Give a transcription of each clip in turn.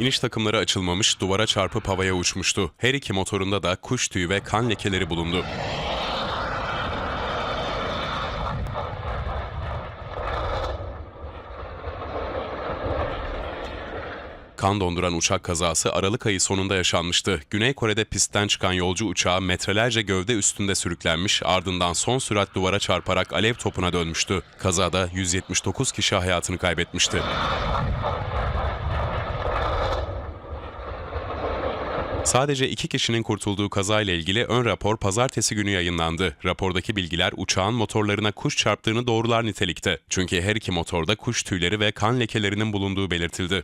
İniş takımları açılmamış, duvara çarpıp havaya uçmuştu. Her iki motorunda da kuş tüyü ve kan lekeleri bulundu. Kan donduran uçak kazası Aralık ayı sonunda yaşanmıştı. Güney Kore'de pistten çıkan yolcu uçağı metrelerce gövde üstünde sürüklenmiş, ardından son sürat duvara çarparak alev topuna dönmüştü. Kazada 179 kişi hayatını kaybetmişti. Sadece iki kişinin kurtulduğu kazayla ilgili ön rapor pazartesi günü yayınlandı. Rapordaki bilgiler uçağın motorlarına kuş çarptığını doğrular nitelikte. Çünkü her iki motorda kuş tüyleri ve kan lekelerinin bulunduğu belirtildi.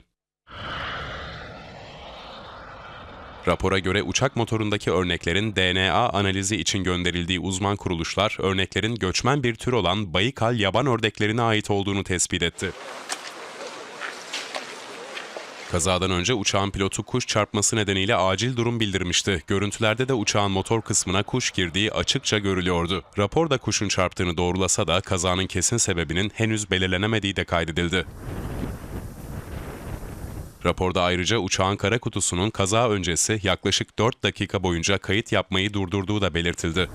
Rapora göre uçak motorundaki örneklerin DNA analizi için gönderildiği uzman kuruluşlar, örneklerin göçmen bir tür olan Baykal yaban ördeklerine ait olduğunu tespit etti. Kazadan önce uçağın pilotu kuş çarpması nedeniyle acil durum bildirmişti. Görüntülerde de uçağın motor kısmına kuş girdiği açıkça görülüyordu. Raporda kuşun çarptığını doğrulasa da kazanın kesin sebebinin henüz belirlenemediği de kaydedildi. Raporda ayrıca uçağın kara kutusunun kaza öncesi yaklaşık 4 dakika boyunca kayıt yapmayı durdurduğu da belirtildi.